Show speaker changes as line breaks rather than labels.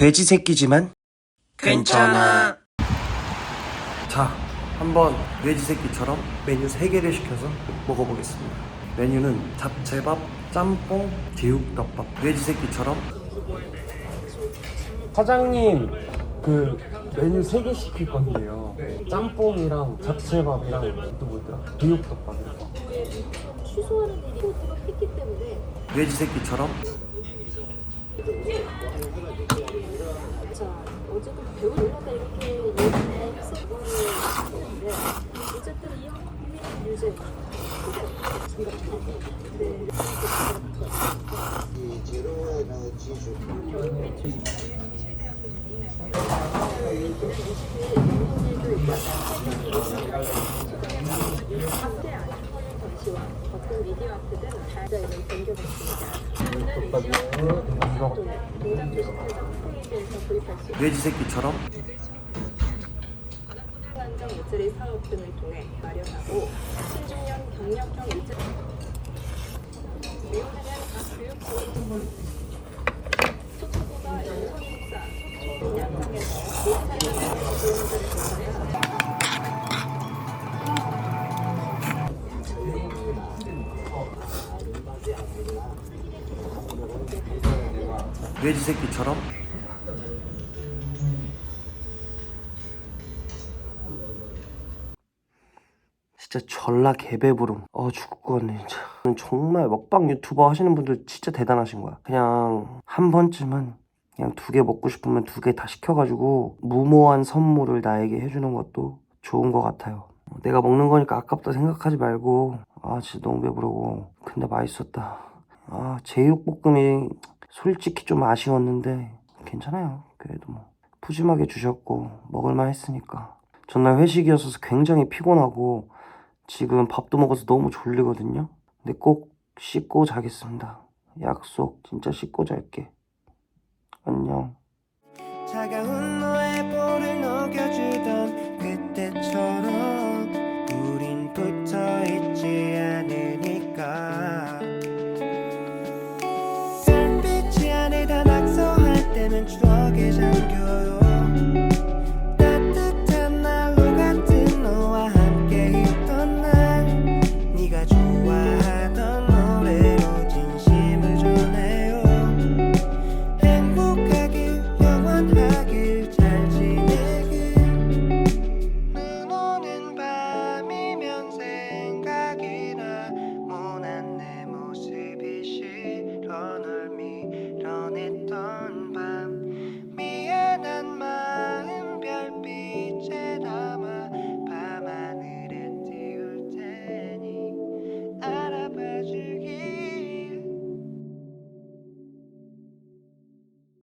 돼지 새끼지만 괜찮아.
자, 한번 돼지 새끼처럼 메뉴 3개를 시켜서 먹어보겠습니다. 메뉴는 잡채밥, 짬뽕, 제육덮밥. 돼지 새끼처럼
사장님 그 메뉴 3개 시킬 건데요 짬뽕이랑 잡채밥이랑 또 뭐더라 교육덮밥 이런 거
취소하는 일이 했기 때문에
돼지 새끼처럼
자 어쨌든 배우 놀라다 이렇게 해서 이거는 어쨌든 이 형님 유죄 전시와 어떤 미디어 아트든 다자이를 변경했습니다. 동작 조식회장 홈페이지에서 구입할 수
돼지 새끼처럼?
한정 일자리 사업 등을 통해 마련하고 신중년 경력형 일자리 내용에 대한 각 교육부 소초보다 연성육사 양성에서 모의사회를 지원자를 조사해
돼지 새끼처럼 진짜 전라 개배부름. 어 죽겠네 진짜. 정말 먹방 유튜버 하시는 분들 진짜 대단하신 거야. 그냥 한 번쯤은 그냥 두 개 먹고 싶으면 두 개 다 시켜가지고 무모한 선물을 나에게 해주는 것도 좋은 것 같아요. 어, 내가 먹는 거니까 아깝다 생각하지 말고. 아 진짜 너무 배부르고. 근데 맛있었다. 아 제육볶음이 솔직히 좀 아쉬웠는데 괜찮아요. 그래도 뭐. 푸짐하게 주셨고 먹을만 했으니까. 전날 회식이었어서 굉장히 피곤하고 지금 밥도 먹어서 너무 졸리거든요. 근데 꼭 씻고 자겠습니다. 약속 진짜 씻고 잘게
not have